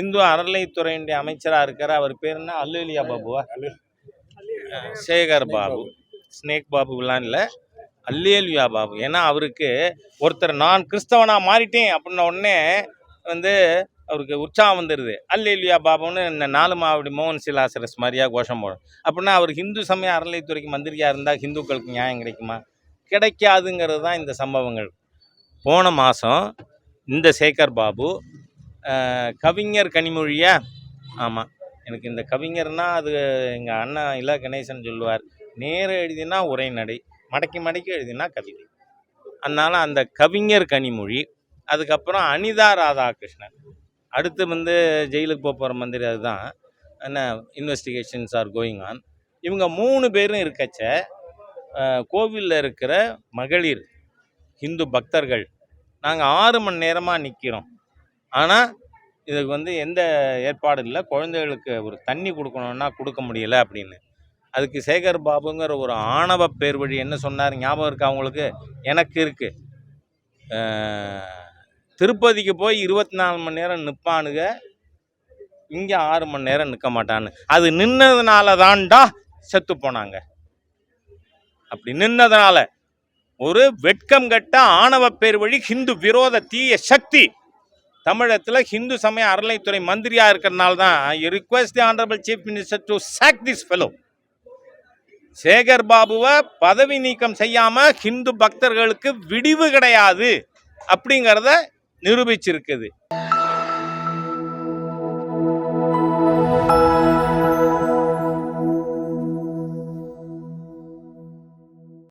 இந்து அறநிலைத்துறையினுடைய அமைச்சராக இருக்கிற அவர் பேர் என்ன? அல்லுலியா பாபுவா சேகர் பாபு. ஸ்னேக் பாபுலாம் இல்லை. அல்லேலியா பாபு. ஏன்னா அவருக்கு ஒருத்தர் நான் கிறிஸ்தவனா மாறிட்டேன் அப்படின்ன உடனே வந்து அவருக்கு உற்சாகம் வந்துடுது அல்லேலியா பாபுன்னு இந்த நாலு மாவடி மோகன் சிலாசரஸ் மாதிரியா கோஷம் போடும். அப்படின்னா அவர் ஹிந்து சமய அறநிலைத்துறைக்கு மந்திரியாக இருந்தால் ஹிந்துக்களுக்கு நியாயம் கிடைக்குமா? கிடைக்காதுங்கிறது தான் இந்த சம்பவங்கள். போன மாதம் இந்த சேகர் பாபு கவிஞர் கனிமொழியா? ஆமாம் எனக்கு இந்த கவிஞர்னால் அது எங்கள் அண்ணன் இல கணேசன் சொல்லுவார். நேர எழுதினா உரைநடை மடக்கி மடக்கி எழுதினா கவிதை. அதனால் அந்த கவிஞர் கனிமொழி அதுக்கப்புறம் அனிதா ராதாகிருஷ்ணன். அடுத்து வந்து ஜெயிலுக்கு போக போகிற மந்திரி அதுதான். என்ன இன்வெஸ்டிகேஷன்ஸ் ஆர் கோயிங் ஆன் இவங்க மூணு பேரும் இருக்கச்ச கோவிலில் இருக்கிற மகளிர் இந்து பக்தர்கள் நாங்கள் ஆறு மணி நேரமாக நிற்கிறோம் ஆனால் இதுக்கு வந்து எந்த ஏற்பாடு இல்லை. குழந்தைகளுக்கு ஒரு தண்ணி கொடுக்கணுன்னா கொடுக்க முடியல அப்படின்னு. அதுக்கு சேகர் பாபுங்கிற ஒரு ஆணவ பேர் வழி என்ன சொன்னார் ஞாபகம் இருக்கா அவங்களுக்கு எனக்கு இருக்குது திருப்பதிக்கு போய் இருபத்தி நாலு மணி நேரம் நிற்பானுங்க இங்கே ஆறு மணி நேரம் நிற்க மாட்டான்னு. அது நின்னதுனால தான்டா செத்து போனாங்க. அப்படி நின்னதுனால ஒரு வெட்கம் கட்ட ஆணவ பேர் வழி ஹிந்து விரோத தீய சக்தி தமிழகத்தில் ஹிந்து சமய அறநிலைத்துறை மந்திரியாக இருக்கிறதுனால தான் request the honourable chief minister to sack this fellow Sekar பாபுவை பதவி நீக்கம் செய்யாமல் ஹிந்து பக்தர்களுக்கு விடிவு கிடையாது அப்படிங்கிறத நிரூபிச்சிருக்குது.